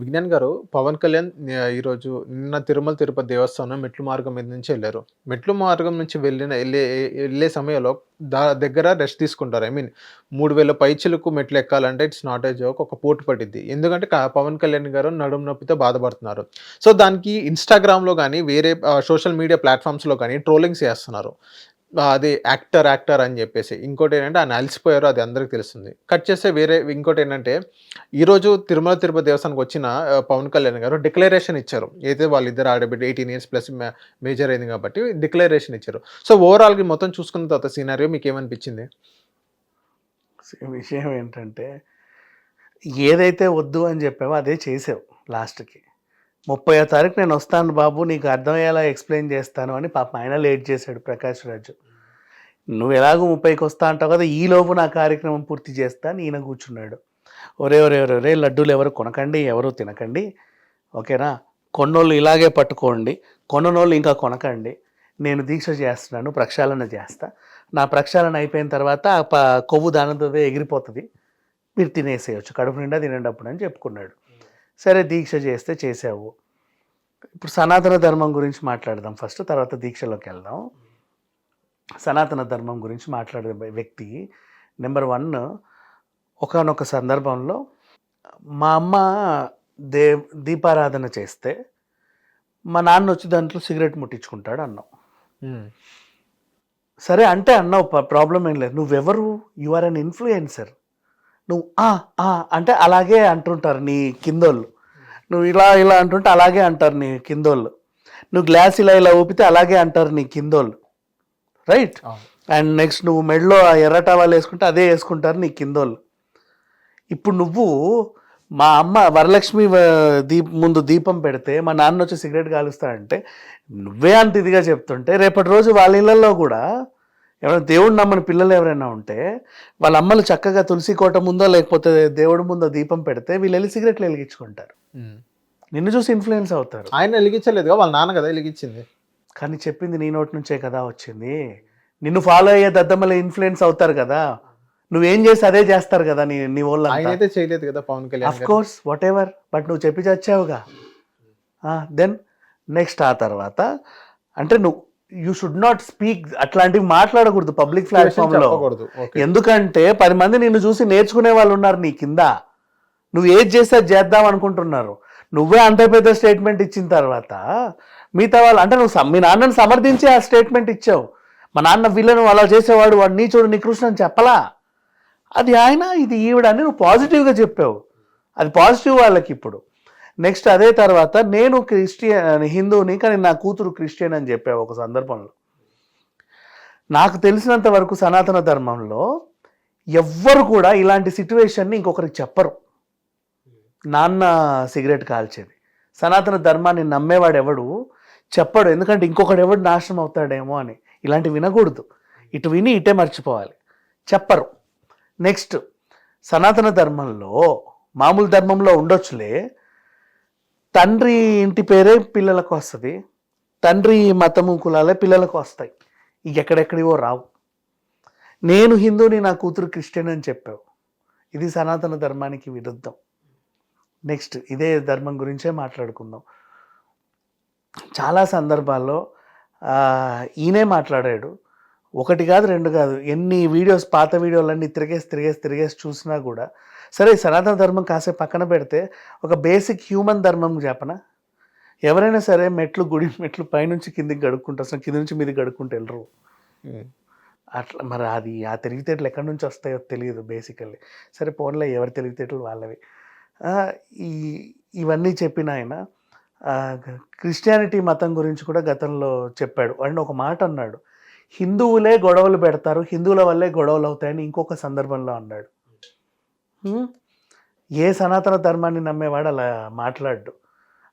విజ్ఞాన్ గారు పవన్ కళ్యాణ్ ఈరోజు నిన్న తిరుమల తిరుపతి దేవస్థానం మెట్లు మార్గం మీద నుంచి వెళ్ళారు. మెట్లు మార్గం నుంచి వెళ్ళిన వెళ్ళే వెళ్ళే సమయంలో దా దగ్గర రెస్ట్ తీసుకుంటారు. ఐ మీన్ మూడు వేల పైచిలకు మెట్లు ఎక్కాలంటే ఇట్స్ నాట్ ఏ జోక్ ఒక పోటు పట్టింది ఎందుకంటే పవన్ కళ్యాణ్ గారు నడుము నొప్పితో బాధపడుతున్నారు. సో దానికి ఇన్స్టాగ్రామ్లో కానీ వేరే సోషల్ మీడియా ప్లాట్ఫామ్స్లో కానీ ట్రోలింగ్స్ చేస్తున్నారు. అది యాక్టర్ యాక్టర్ అని చెప్పేసి. ఇంకోటి ఏంటంటే ఆయన అలసిపోయారు అది అందరికీ తెలుస్తుంది. కట్ చేస్తే వేరే ఇంకోటి ఏంటంటే ఈరోజు తిరుమల తిరుపతి దేవస్థానికి వచ్చిన పవన్ కళ్యాణ్ గారు డిక్లరేషన్ ఇచ్చారు. అయితే వాళ్ళిద్దరు ఆడబిడ్డ ఎయిటీన్ ఇయర్స్ ప్లస్ మేజర్ అయింది కాబట్టి డిక్లరేషన్ ఇచ్చారు. సో ఓవరాల్గా మొత్తం చూసుకున్న తర్వాత సీనారియో మీకు ఏమనిపించింది? విషయం ఏంటంటే ఏదైతే వద్దు అని చెప్పావో అదే చేసావు లాస్ట్కి. ముప్పై తారీఖు నేను వస్తాను బాబు నీకు అర్థమయ్యేలా ఎక్స్ప్లెయిన్ చేస్తాను అని పాప ఆయన లేట్ చేశాడు ప్రకాష్ రాజు. నువ్వు ఎలాగో ముప్పైకి వస్తా అంటావు కదా ఈలోపు నా కార్యక్రమం పూర్తి చేస్తా ఈయన కూర్చున్నాడు. ఒరే ఒరే ఒరే ఒరే లడ్డూలు ఎవరు కొనకండి ఎవరు తినకండి ఓకేనా? కొన్నోళ్ళు ఇలాగే పట్టుకోండి కొన్నోళ్ళు ఇంకా కొనకండి నేను దీక్ష చేస్తున్నాను ప్రక్షాళన చేస్తా. నా ప్రక్షాళన అయిపోయిన తర్వాత కొవ్వు దానంతో ఎగిరిపోతుంది మీరు తినేసేయచ్చు కడుపు నిండా తినేటప్పుడు అని చెప్పుకున్నాడు. సరే దీక్ష చేస్తే చేసావు. ఇప్పుడు సనాతన ధర్మం గురించి మాట్లాడదాం ఫస్ట్ తర్వాత దీక్షలోకి వెళ్దాం. సనాతన ధర్మం గురించి మాట్లాడే వ్యక్తి నెంబర్ వన్ ఒకనొక సందర్భంలో మా అమ్మ దే దీపారాధన చేస్తే మా నాన్న వచ్చి దాంట్లో సిగరెట్ ముట్టించుకుంటాడు అన్నాం. సరే అంటే అన్నావు ప్రాబ్లం ఏం లేదు. నువ్వెవరు? You are an influencer. నువ్వు ఆ ఆ అంటే అలాగే అంటుంటారు నీ కిందోళ్ళు. నువ్వు ఇలా ఇలా అంటుంటే అలాగే అంటారు నీ కిందోళ్ళు. నువ్వు గ్లాస్ ఇలా ఇలా ఊపితే అలాగే అంటారు నీ కిందోళ్ళు. రైట్ అండ్ నెక్స్ట్ నువ్వు మెడలో ఆ ఎర్ర టవాలు వేసుకుంటే అదే వేసుకుంటారు నీ కిందోళ్ళు. ఇప్పుడు నువ్వు మా అమ్మ వరలక్ష్మి దీప్ ముందు దీపం పెడితే మా నాన్న వచ్చి సిగరెట్ కాలుస్తాడంటే నువ్వే అంత ఇదిగా చెప్తుంటే రేపటి రోజు వాళ్ళ ఇళ్ళల్లో కూడా ఎవరైనా దేవుడు నమ్మని పిల్లలు ఎవరైనా ఉంటే వాళ్ళ అమ్మలు చక్కగా తులసి కోట ముందో లేకపోతే దేవుడి ముందో దీపం పెడితే వీళ్ళు వెళ్ళి సిగరెట్లు వెలిగించుకుంటారు. నిన్ను చూసి ఇన్ఫ్లుయెన్స్ అవుతారు. ఆయన వెలిగించలేదుగా వాళ్ళ నాన్న కదా వెలిగించింది. కానీ చెప్పింది నీ నోటి నుంచే కదా వచ్చింది. నిన్ను ఫాలో అయ్యే దద్దమ్మలు ఇన్ఫ్లుయెన్స్ అవుతారు కదా. నువ్వేం చేసి అదే చేస్తారు కదా నీ నీ వాళ్ళు అయితే చేయలేదు కదా Pawan Kalyan of. Course whatever but నువ్వు చెప్పి చచ్చావుగా. దెన్ నెక్స్ట్ ఆ తర్వాత అంటే నువ్వు యూ షుడ్ నాట్ స్పీక్ అట్లాంటివి మాట్లాడకూడదు పబ్లిక్ ప్లాట్ఫామ్లో. ఎందుకంటే పది మంది నిన్ను చూసి నేర్చుకునే వాళ్ళు ఉన్నారు నీ కింద. నువ్వు ఏది చేస్తే అది చేద్దాం అనుకుంటున్నారు. నువ్వే అంత పెద్ద స్టేట్మెంట్ ఇచ్చిన తర్వాత మిగతా వాళ్ళు అంటే నువ్వు మీ నాన్నని సమర్థించి ఆ స్టేట్మెంట్ ఇచ్చావు. మా నాన్న విలను అలా చేసేవాడు వాడు నీచుడు నికృష్ణ అని చెప్పలా? అది ఆయన ఇది ఈవిడ అని నువ్వు పాజిటివ్గా చెప్పావు. అది పాజిటివ్ వాళ్ళకి ఇప్పుడు. నెక్స్ట్ అదే తర్వాత నేను క్రిస్టియన్ హిందూని కానీ నా కూతురు క్రిస్టియన్ అని చెప్పావు ఒక సందర్భంలో. నాకు తెలిసినంత వరకు సనాతన ధర్మంలో ఎవ్వరు కూడా ఇలాంటి సిచ్యువేషన్ని ఇంకొకరికి చెప్పరు. నాన్న సిగరెట్ కాల్చేది. సనాతన ధర్మాన్ని నమ్మేవాడు ఎవడు? చెప్పడు. ఎందుకంటే ఇంకొకడు ఎవడు నాశనం అవుతాడేమో అని. ఇలాంటి వినకూడదు. ఇటు విని ఇటే మర్చిపోవాలి. చెప్పరు. నెక్స్ట్ సనాతన ధర్మంలో మామూలు ధర్మంలో ఉండొచ్చులే. తండ్రి ఇంటి పేరే పిల్లలకు వస్తుంది. తండ్రి మతము కులాలే పిల్లలకు వస్తాయి. ఎక్కడెక్కడివో రావు. నేను హిందూని నా కూతురు క్రిస్టియన్ అని చెప్పావు. ఇది సనాతన ధర్మానికి విరుద్ధం. నెక్స్ట్ ఇదే ధర్మం గురించే మాట్లాడుకుందాం. చాలా సందర్భాల్లో ఈయనే మాట్లాడాడు. ఒకటి కాదు రెండు కాదు. ఎన్ని వీడియోస్ పాత వీడియోలన్నీ తిరిగేసి తిరిగేసి తిరిగేసి చూసినా కూడా సరే సనాతన ధర్మం కాసేపు పక్కన పెడితే ఒక బేసిక్ హ్యూమన్ ధర్మం చెప్పనా? ఎవరైనా సరే మెట్లు గుడి మెట్లు పైనుంచి కిందికి గడుక్కుంటారు అసలు కింది నుంచి మీదకి గడుక్కుంటూ వెళ్ళరు. అట్లా మరి అది ఆ తెలివితేటలు ఎక్కడి నుంచి వస్తాయో తెలియదు బేసికల్లీ సరే పోన్లే ఎవరి తెలివితేటలు వాళ్ళవి. ఈ ఇవన్నీ చెప్పిన ఆయన క్రిస్టియానిటీ మతం గురించి కూడా గతంలో చెప్పాడు. అండ్ ఒక మాట అన్నాడు. హిందువులే గొడవలు పెడతారు హిందువుల వల్లే గొడవలు అవుతాయని ఇంకొక సందర్భంలో అన్నాడు? ఏ సనాతన ధర్మాన్ని నమ్మేవాడు అలా మాట్లాడు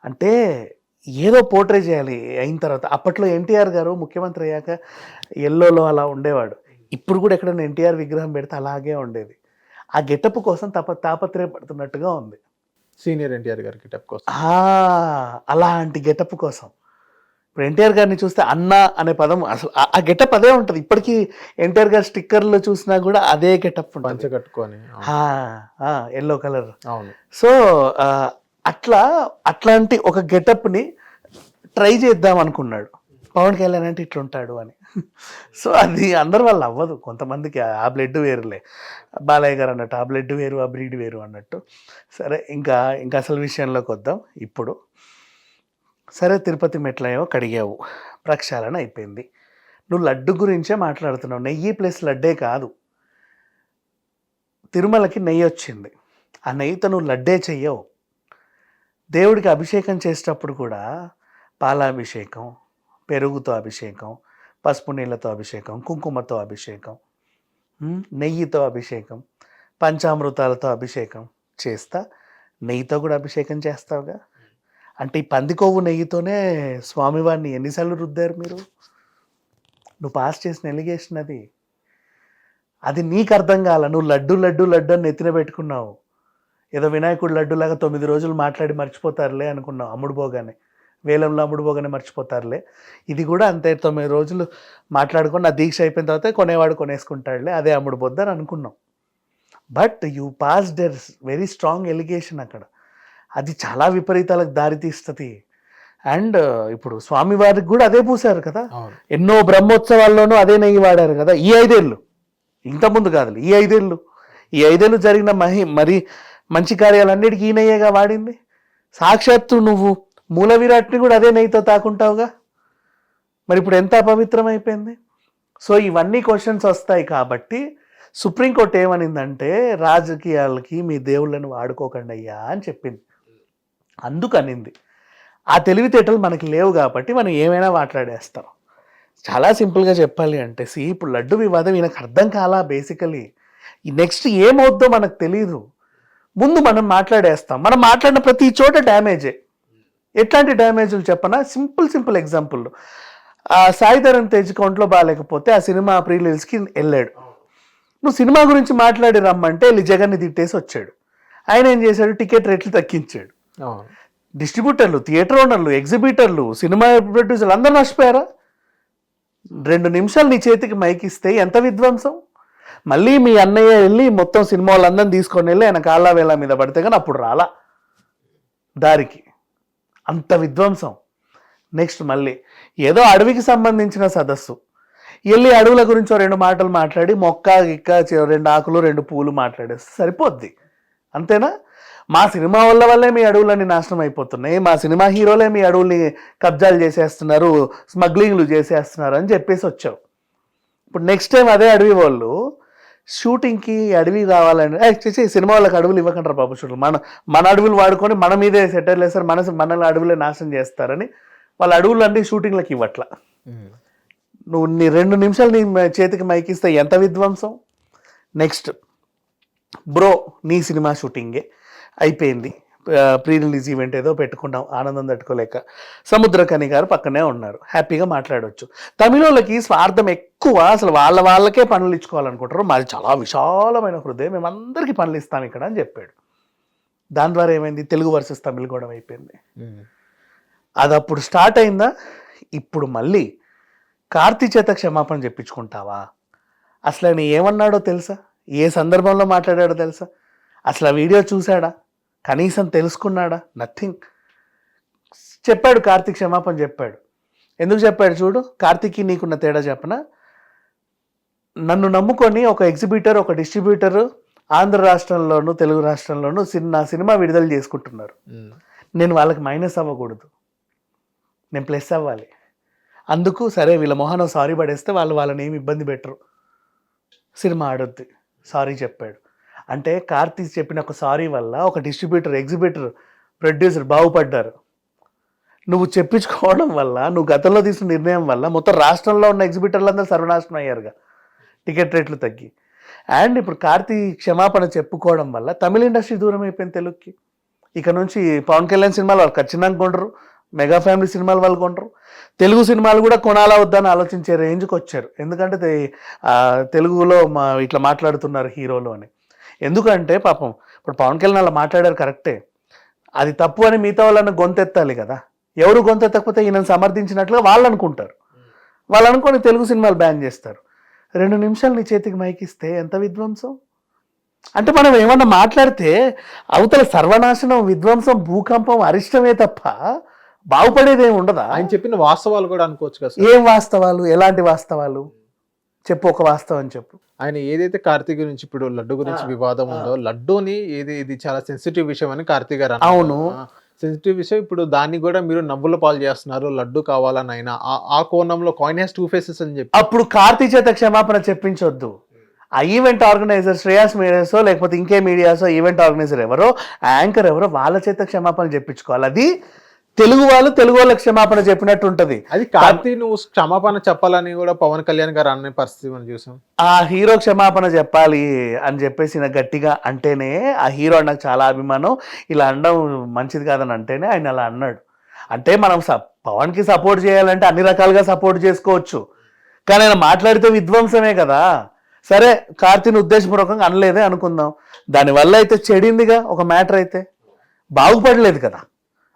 అంటే ఏదో పోర్ట్రే చేయాలి అయిన తర్వాత. అప్పట్లో ఎన్టీఆర్ గారు ముఖ్యమంత్రి అయ్యాక ఎల్లోలో అలా ఉండేవాడు. ఇప్పుడు కూడా ఎక్కడైనా ఎన్టీఆర్ విగ్రహం పెడితే అలాగే ఉండేది. ఆ గెటప్ కోసం తప తాపత్రయపడుతున్నట్టుగా ఉంది. సీనియర్ ఎన్టీఆర్ గారికి టెప్ కోసం. ఆ, అలాంటి గెటప్ కోసం. ఇప్పుడు ఎన్టీఆర్ గారిని చూస్తే అన్న అనే పదం అసలు ఆ- గెటప్ అదే ఉంటుంది. ఇప్పటికీ ఎన్టీఆర్ గారి స్టిక్కర్లు చూసినా కూడా అదే గెటప్ ఉంటుంది. కట్టుకొని. ఎల్లో కలర్ అవును. సో అట్లా అట్లాంటి ఒక గెటప్ని ట్రై చేద్దాం అనుకున్నాడు. పవన్ కళ్యాణ్ అంటే ఇట్లా ఉంటాడు అని. సో అది అందరి వల్ల అవ్వదు. కొంతమందికి ఆ బ్లడ్ వేరులే. బాలయ్య గారు అన్నట్టు ఆ బ్లడ్ వేరు ఆ బ్రీడ్ వేరు అన్నట్టు. సరే ఇంకా ఇంకా అసలు విషయంలోకి వద్దాం. ఇప్పుడు సరే తిరుపతి మెట్లయో కడిగావు. ప్రక్షాళన అయిపోయింది. నువ్వు లడ్డు గురించే మాట్లాడుతున్నావు. నెయ్యి ప్లస్ లడ్డే కాదు. తిరుమలకి నెయ్యి వచ్చింది. ఆ నెయ్యితో నువ్వు లడ్డే చెయ్యవు. దేవుడికి అభిషేకం చేసేటప్పుడు కూడా పాలాభిషేకం పెరుగుతో అభిషేకం పసుపు నీళ్ళతో అభిషేకం కుంకుమతో అభిషేకం నెయ్యితో అభిషేకం పంచామృతాలతో అభిషేకం చేస్తా. నెయ్యితో కూడా అభిషేకం చేస్తావుగా? అంటే ఈ పంది కొవ్వు నెయ్యితోనే స్వామివారిని ఎన్నిసార్లు రుద్దారు మీరు? నువ్వు పాస్ చేసిన ఎలిగేషన్ అది. అది నీకు అర్థం కాల. నువ్వు లడ్డు లడ్డు లడ్డు అని నెత్తిన పెట్టుకున్నావు. ఏదో వినాయకుడు లడ్డులాగా తొమ్మిది రోజులు మాట్లాడి మర్చిపోతారులే అనుకున్నావు అమ్ముడు పోగానే. వేలంలో అమ్ముడు పోగానే మర్చిపోతారులే. ఇది కూడా అంతే తొమ్మిది రోజులు మాట్లాడుకొని నా దీక్ష అయిపోయిన తర్వాత కొనేవాడు కొనేసుకుంటాడులే. అదే అమ్ముడు పోద్దని అనుకున్నాం. But you pass there very strong allegation అక్కడ. అది చాలా విపరీతాలకు దారితీస్తుంది అండ్ ఇప్పుడు స్వామివారికి కూడా అదే పూసారు కదా. ఎన్నో బ్రహ్మోత్సవాల్లోనూ అదే నెయ్యి వాడారు కదా. ఈ ఐదేళ్ళు. ఇంతకుముందు కాదు ఈ ఐదేళ్ళు. ఈ ఐదేళ్ళు జరిగిన మహి మరి మంచి కార్యాలన్నిటికీ ఈ నెయ్యేగా వాడింది. సాక్షాత్తు నువ్వు మూల విరాట్ని కూడా అదే నెయ్యితో తాకుంటావుగా. మరి ఇప్పుడు ఎంత అపవిత్రం అయిపోయింది సో ఇవన్నీ క్వశ్చన్స్ వస్తాయి కాబట్టి సుప్రీంకోర్టు ఏమనిందంటే రాజకీయాలకి మీ దేవుళ్ళని వాడుకోకండి అయ్యా అని చెప్పింది. అందుకనింది. ఆ తెలివితేటలు మనకి లేవు కాబట్టి మనం ఏమైనా మాట్లాడేస్తాం. చాలా సింపుల్గా చెప్పాలి అంటే సి ఇప్పుడు లడ్డు వివాదం ఈయనకు అర్థం కాలా బేసికలీ? ఈ నెక్స్ట్ ఏమవుద్దో మనకు తెలియదు ముందు మనం మాట్లాడేస్తాం. మనం మాట్లాడిన ప్రతి చోట డ్యామేజే. ఎట్లాంటి డ్యామేజ్లు చెప్పనా? Simple simple example. ఆ సాయిధరన్ తేజ్ కౌంట్లో బాగాలేకపోతే ఆ సినిమా ప్రీలీల్స్కి వెళ్ళాడు. నువ్వు సినిమా గురించి మాట్లాడి రమ్మంటే వెళ్ళి జగన్ని తిట్టేసి వచ్చాడు. ఆయన ఏం చేశాడు? టికెట్ రేట్లు తగ్గించాడు. డిస్ట్రిబ్యూటర్లు థియేటర్ ఓనర్లు ఎగ్జిబిటర్లు సినిమా ప్రొడ్యూసర్లు అందరూ నష్టపోయారా? రెండు నిమిషాలు నీ చేతికి మైక్ ఇస్తే ఎంత విధ్వంసం? మళ్ళీ మీ అన్నయ్య వెళ్ళి మొత్తం సినిమా వాళ్ళందరినీ తీసుకొని వెళ్ళి ఆయన కాళ్ళ వేళ మీద పడితే కానీ అప్పుడు రాలా. దారికి. అంత విధ్వంసం. నెక్స్ట్ మళ్ళీ. ఏదో అడవికి సంబంధించిన సదస్సు. వెళ్ళి అడవుల గురించి రెండు మాటలు మాట్లాడి మొక్క గిక్క రెండు ఆకులు రెండు పూలు మాట్లాడేస్తే సరిపోద్ది. అంతేనా? మా సినిమా వల్ల వల్లే మీ అడవులన్నీ నాశనం అయిపోతున్నాయి. మా సినిమా హీరోలే మీ అడవుల్ని కబ్జాలు చేసేస్తున్నారు స్మగ్లింగ్లు చేసేస్తున్నారు అని చెప్పేసి వచ్చావు. ఇప్పుడు నెక్స్ట్ టైం అదే అడవి వాళ్ళు షూటింగ్కి అడవి కావాలని ఛీ, సినిమా వాళ్ళకి అడవులు ఇవ్వకంటారు పాప షూట్లు మన మన అడవులు వాడుకొని మన మీదే సెటర్లు వేస్తారు మన మనల్ని అడవులే నాశనం చేస్తారని వాళ్ళ అడవులు అన్ని షూటింగ్లకు ఇవ్వట్ల. నువ్వు నీ రెండు నిమిషాలు నీ చేతికి మైకిస్తే ఎంత విధ్వంసం? నెక్స్ట్ బ్రో నీ సినిమా షూటింగే. అయిపోయింది. ప్రీ రిలీజ్ ఈవెంట్ ఏదో పెట్టుకున్నాం ఆనందం తట్టుకోలేక. సముద్రకని గారు పక్కనే ఉన్నారు. హ్యాపీగా మాట్లాడవచ్చు తమిళోళ్ళకి స్వార్థం ఎక్కువ అసలు వాళ్ళ వాళ్ళకే పనులు ఇచ్చుకోవాలనుకుంటారు. మాది చాలా విశాలమైన హృదయం మేము అందరికీ పనులు ఇస్తాం ఇక్కడ అని చెప్పాడు. దాని ద్వారా ఏమైంది? తెలుగు వర్సెస్ తమిళ గొడవ అయిపోయింది. అది అప్పుడు స్టార్ట్ అయిందా? ఇప్పుడు మళ్ళీ కార్తీ చేత క్షమాపణ చెప్పించుకుంటావా? అసలు ఆయన ఏమన్నాడో తెలుసా? ఏ సందర్భంలో మాట్లాడాడో తెలుసా? అసలు ఆ వీడియో చూశాడా? కనీసం తెలుసుకున్నాడా? నథింగ్ చెప్పాడు కార్తీక్ క్షమాపణ చెప్పాడు. ఎందుకు చెప్పాడు చూడు? కార్తీక్కి నీకున్న తేడా చెప్పనా? నన్ను నమ్ముకొని ఒక ఎగ్జిబిటర్ ఒక డిస్ట్రిబ్యూటర్ ఆంధ్ర రాష్ట్రంలోను తెలుగు రాష్ట్రంలోను నా సినిమా విడుదల చేసుకుంటున్నారు. నేను వాళ్ళకి మైనస్ అవ్వకూడదు. నేను ప్లస్ అవ్వాలి. అందుకు సరే వీళ్ళ మొహనం సారీ పడేస్తే వాళ్ళు వాళ్ళని ఏమి ఇబ్బంది పెట్టరు. సినిమా ఆడొద్దు. సారీ చెప్పాడు. అంటే కార్తీక్ చెప్పిన ఒక సారీ వల్ల ఒక డిస్ట్రిబ్యూటర్ ఎగ్జిబిటర్ ప్రొడ్యూసర్ బాగుపడ్డారు. నువ్వు చెప్పించుకోవడం వల్ల నువ్వు గతంలో తీసుకున్న నిర్ణయం వల్ల మొత్తం రాష్ట్రంలో ఉన్న ఎగ్జిబిటర్లందరూ సర్వనాశనం అయ్యారుగా. టికెట్ రేట్లు తగ్గి. అండ్ ఇప్పుడు కార్తీక్ క్షమాపణ చెప్పుకోవడం వల్ల తమిళ ఇండస్ట్రీ దూరం అయిపోయింది తెలుగుకి. ఇక నుంచి పవన్ కళ్యాణ్ సినిమాలు వాళ్ళు ఖచ్చితంగా కొండరు మెగా ఫ్యామిలీ సినిమాలు వాళ్ళు కొండరు తెలుగు సినిమాలు కూడా కొనాలా వద్దని ఆలోచించే రేంజ్కి వచ్చారు. ఎందుకంటే తెలుగులో మా ఇట్లా మాట్లాడుతున్నారు హీరోలు అని. ఎందుకంటే పాపం ఇప్పుడు పవన్ కళ్యాణ్ అలా మాట్లాడారు కరెక్టే. అది తప్పు అని మిగతా వాళ్ళని గొంతెత్తాలి కదా. ఎవరు గొంతెత్తకపోతే ఈయనను సమర్థించినట్లుగా వాళ్ళు అనుకుంటారు. వాళ్ళు అనుకొని తెలుగు సినిమాలు బ్యాన్ చేస్తారు. రెండు నిమిషాలు నీ చేతికి మైక్ ఇస్తే ఎంత విధ్వంసం? అంటే మనం ఏమన్నా మాట్లాడితే అవతల సర్వనాశనం విధ్వంసం భూకంపం అరిష్టమే తప్ప బాగుపడేది ఏమి ఉండదా? ఆయన చెప్పిన వాస్తవాలు కూడా అనుకోవచ్చు కదా ఏం వాస్తవాలు? ఎలాంటి వాస్తవాలు? చెప్పు ఒక వాస్తవం చెప్పు. ఆయన ఏదైతే కార్తీక్ గురించి ఇప్పుడు లడ్డు గురించి వివాదం. ఉందో లడ్డూని ఇది ఇది చాలా సెన్సిటివ్ విషయం అని కార్తీక్ గారు అవును. సెన్సిటివ్ విషయం ఇప్పుడు దాన్ని కూడా మీరు నవ్వుల పాలు చేస్తున్నారు లడ్డు కావాలని అయినా ఆ- కోణంలో కాయిన్ హ్యాస్ టూ ఫేసెస్ అని చెప్పి. అప్పుడు కార్తీ చేత క్షమాపణ చెప్పించొద్దు. ఆ ఈవెంట్ ఆర్గనైజర్ శ్రేయాస్ మీడియాసో లేకపోతే ఇంకే మీడియాసో ఈవెంట్ ఆర్గనైజర్ ఎవరో యాంకర్ ఎవరో వాళ్ళ చేత క్షమాపణ చెప్పించుకోవాలి. అది తెలుగు వాళ్ళు తెలుగు వాళ్ళకి క్షమాపణ చెప్పినట్టు ఉంటది అది కార్తీక్ నువ్వు క్షమాపణ చెప్పాలని కూడా పవన్ కళ్యాణ్ గారు అనే పరిస్థితి మనం చూసాం. ఆ హీరో క్షమాపణ చెప్పాలి అని చెప్పేసి నాకు గట్టిగా అంటేనే ఆ హీరో నాకు చాలా అభిమానం. ఇలా అనడం మంచిది కాదని అంటేనే ఆయన అలా అన్నాడు. అంటే మనం పవన్కి సపోర్ట్ చేయాలంటే అన్ని రకాలుగా సపోర్ట్ చేసుకోవచ్చు. కానీ ఆయన మాట్లాడితే విధ్వంసమే కదా. సరే కార్తీని ఉద్దేశపూర్వకంగా అనలేదే అనుకుందాం. దానివల్ల అయితే చెడిందిగా ఒక మ్యాటర్ అయితే. బాగుపడలేదు కదా.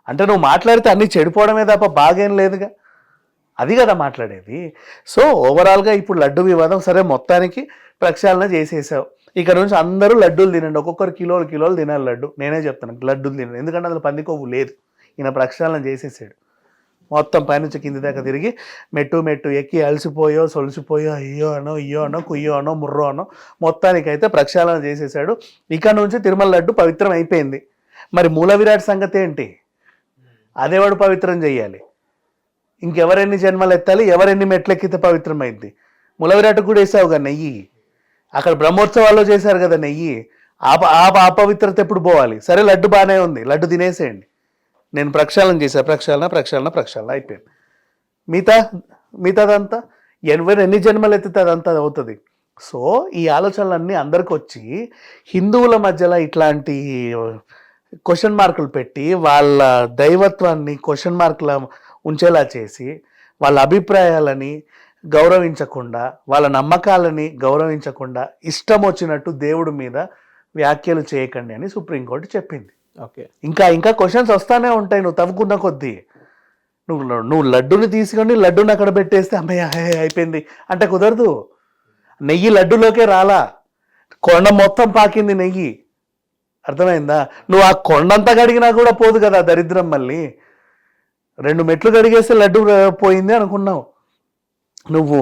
అంటే నువ్వు మాట్లాడితే అన్నీ చెడిపోవడమే తప్ప బాగేం లేదుగా. అది కదా మాట్లాడేది. సో ఓవరాల్గా ఇప్పుడు లడ్డు వివాదం సరే మొత్తానికి ప్రక్షాళన చేసేసావు. ఇక్కడ నుంచి అందరూ లడ్డూలు తినండి. ఒక్కొక్కరు కిలోలు కిలోలు తినాలి లడ్డు. నేనే చెప్తాను లడ్డూలు తినండి. ఎందుకంటే అందులో పంది కొవ్వు లేదు. ఈయన ప్రక్షాళన చేసేసాడు. మొత్తం పైనుంచి కింది దాకా తిరిగి మెట్టు మెట్టు ఎక్కి అలసిపోయో సొలిసిపోయో అయ్యో అనో ఇయ్యో అనో కుయ్యో అనో ముర్రో అనో మొత్తానికైతే ప్రక్షాళన చేసేసాడు. ఇక నుంచి తిరుమల లడ్డు పవిత్రం అయిపోయింది. మరి మూల విరాట్ సంగతి ఏంటి? అదేవాడు పవిత్రం చేయాలి. ఇంకెవరెన్ని జన్మలు ఎత్తాలి ఎవరెన్ని మెట్లెక్కితే పవిత్రమైంది. ములవిరాట కూడా వేసావు కదా నెయ్యి. అక్కడ బ్రహ్మోత్సవాల్లో చేశారు కదా నెయ్యి. ఆ ఆ పవిత్రత ఎప్పుడు పోవాలి? సరే లడ్డు బాగానే ఉంది. లడ్డు తినేసేయండి. నేను ప్రక్షాళన చేశాను ప్రక్షాళన ప్రక్షాళన ప్రక్షాళన అయిపోయింది. మిగతా మిగతాదంతా ఎవరు ఎన్ని జన్మలు ఎత్తితే అదంతా అవుతుంది. సో ఈ ఆలోచనలన్నీ అందరికి వచ్చి హిందువుల మధ్యలో ఇట్లాంటి క్వశ్చన్ మార్కులు పెట్టి వాళ్ళ దైవత్వాన్ని క్వశ్చన్ మార్కుల ఉంచేలా చేసి వాళ్ళ అభిప్రాయాలని గౌరవించకుండా వాళ్ళ నమ్మకాలని గౌరవించకుండా ఇష్టం వచ్చినట్టు దేవుడి మీద వ్యాఖ్యలు చేయకండి అని సుప్రీంకోర్టు చెప్పింది. ఓకే. ఇంకా ఇంకా క్వశ్చన్స్ వస్తానే ఉంటాయి. నువ్వు తవ్వుకున్న కొద్దీ. నువ్వు నువ్వు లడ్డుని తీసుకొని లడ్డుని అక్కడ పెట్టేస్తే అమ్మయ్య హే, అయిపోయింది. అంటే కుదరదు. నెయ్యి లడ్డులోకే రాలా. కొండ మొత్తం పాకింది నెయ్యి. అర్థమైందా? నువ్వు ఆ కొండంతా కడిగినా కూడా పోదు కదా దరిద్రం మళ్ళీ. రెండు మెట్లు కడిగేస్తే లడ్డు పోయింది అనుకున్నావు. నువ్వు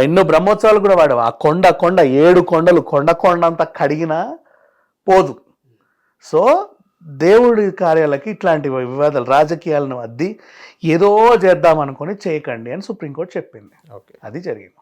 ఎన్నో బ్రహ్మోత్సవాలు కూడా వాడావు. ఆ కొండ కొండ ఏడు కొండలు కొండ కొండ అంతా కడిగినా పోదు. సో దేవుడి కార్యాలకి ఇట్లాంటి వివాదాలు రాజకీయాలను అద్ది ఏదో చేద్దాం అనుకొని చేయకండి అని సుప్రీంకోర్టు చెప్పింది. ఓకే. అది జరిగింది.